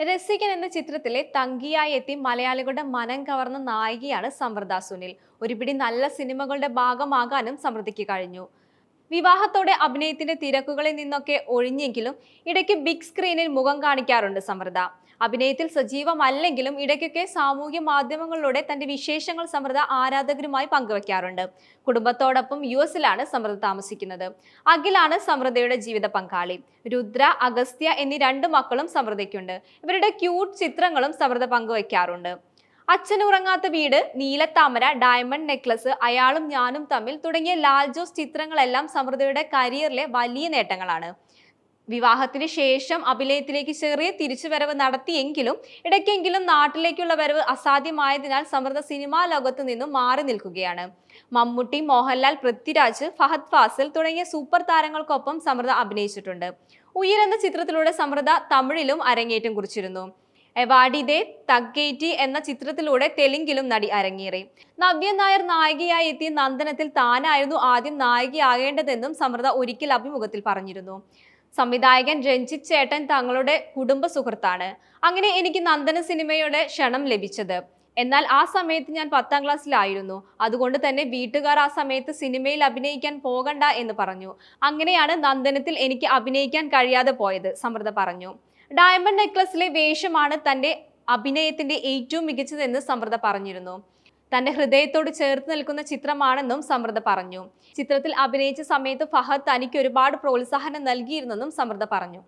രസികൻ എന്ന ചിത്രത്തിലെ തങ്കിയായി എത്തി മലയാളികളുടെ മനം കവർന്ന നായികയാണ് സമൃദ്ധ സുനിൽ. ഒരുപിടി നല്ല സിനിമകളുടെ ഭാഗമാകാനും സമൃദ്ധിക്ക് കഴിഞ്ഞു. വിവാഹത്തോടെ അഭിനയത്തിന്റെ തിരക്കുകളിൽ നിന്നൊക്കെ ഒഴിഞ്ഞെങ്കിലും ഇടയ്ക്ക് ബിഗ് സ്ക്രീനിൽ മുഖം കാണിക്കാറുണ്ട് സമൃദ്ധ. അഭിനയത്തിൽ സജീവമല്ലെങ്കിലും ഇടയ്ക്കൊക്കെ സാമൂഹ്യ മാധ്യമങ്ങളിലൂടെ തന്റെ വിശേഷങ്ങൾ സമൃദ്ധ ആരാധകരുമായി പങ്കുവയ്ക്കാറുണ്ട് കുടുംബത്തോടൊപ്പം യു എസിലാണ് സമൃദ്ധ താമസിക്കുന്നത്. അഖിലാണ് സമൃദ്ധയുടെ ജീവിത പങ്കാളി. രുദ്ര അഗസ്ത്യ എന്നീ രണ്ട് മക്കളും സമൃദ്ധയ്ക്കുണ്ട്. ഇവരുടെ ക്യൂട്ട് ചിത്രങ്ങളും സമൃദ്ധ പങ്കുവയ്ക്കാറുണ്ട് അച്ഛനുറങ്ങാത്ത വീട് നീലത്താമര ഡയമണ്ട് നെക്ലസ് അയാളും ഞാനും തമ്മിൽ തുടങ്ങിയ ലാൽ ജോസ് ചിത്രങ്ങളെല്ലാം സമൃദ്ധയുടെ കരിയറിലെ വലിയ നേട്ടങ്ങളാണ്. വിവാഹത്തിന് ശേഷം അഭിനയത്തിലേക്ക് ചെറിയ തിരിച്ചു വരവ് നടത്തിയെങ്കിലും ഇടയ്ക്കെങ്കിലും നാട്ടിലേക്കുള്ള വരവ് അസാധ്യമായതിനാൽ സമൃദ്ധ സിനിമാ ലോകത്ത് നിന്നും മാറി നിൽക്കുകയാണ്. മമ്മൂട്ടി മോഹൻലാൽ പൃഥ്വിരാജ് ഫഹദ് ഫാസിൽ തുടങ്ങിയ സൂപ്പർ താരങ്ങൾക്കൊപ്പം സമൃദ്ധ അഭിനയിച്ചിട്ടുണ്ട്. ഉയരെന്ന ചിത്രത്തിലൂടെ സമൃദ്ധ തമിഴിലും അരങ്ങേറ്റം കുറിച്ചിരുന്നു. എവാഡിദെ തഗ്ഗേറ്റി എന്ന ചിത്രത്തിലൂടെ തെലുങ്കിലും നടി അരങ്ങേറി. നവ്യ നായർ നായികയായി എത്തിയ നന്ദനത്തിൽ താനായിരുന്നു ആദ്യം നായികയാകേണ്ടതെന്നും സമൃദ്ധ ഒരിക്കൽ അഭിമുഖത്തിൽ പറഞ്ഞിരുന്നു. സംവിധായകൻ രഞ്ജിത്ത് ചേട്ടൻ തങ്ങളുടെ കുടുംബ സുഹൃത്താണ്. അങ്ങനെ എനിക്ക് നന്ദന സിനിമയുടെ ക്ഷണം ലഭിച്ചത്. എന്നാൽ ആ സമയത്ത് ഞാൻ പത്താം ക്ലാസ്സിലായിരുന്നു. അതുകൊണ്ട് തന്നെ വീട്ടുകാർ ആ സമയത്ത് സിനിമയിൽ അഭിനയിക്കാൻ പോകണ്ട എന്ന് പറഞ്ഞു. അങ്ങനെയാണ് നന്ദനത്തിൽ എനിക്ക് അഭിനയിക്കാൻ കഴിയാതെ പോയത് സമൃദ്ധ പറഞ്ഞു. ഡയമണ്ട് നെക്ലസിലെ വേഷമാണ് തന്റെ അഭിനയത്തിന്റെ ഏറ്റവും മികച്ചതെന്ന് സമൃദ്ധ പറഞ്ഞിരുന്നു. തന്റെ ഹൃദയത്തോട് ചേർത്ത് നിൽക്കുന്ന ചിത്രമാണെന്നും സമൃദ്ധ പറഞ്ഞു. ചിത്രത്തിൽ അഭിനയിച്ച സമയത്ത് ഫഹദ് തനിക്ക് ഒരുപാട് പ്രോത്സാഹനം നൽകിയിരുന്നെന്നും സമൃദ്ധ പറഞ്ഞു.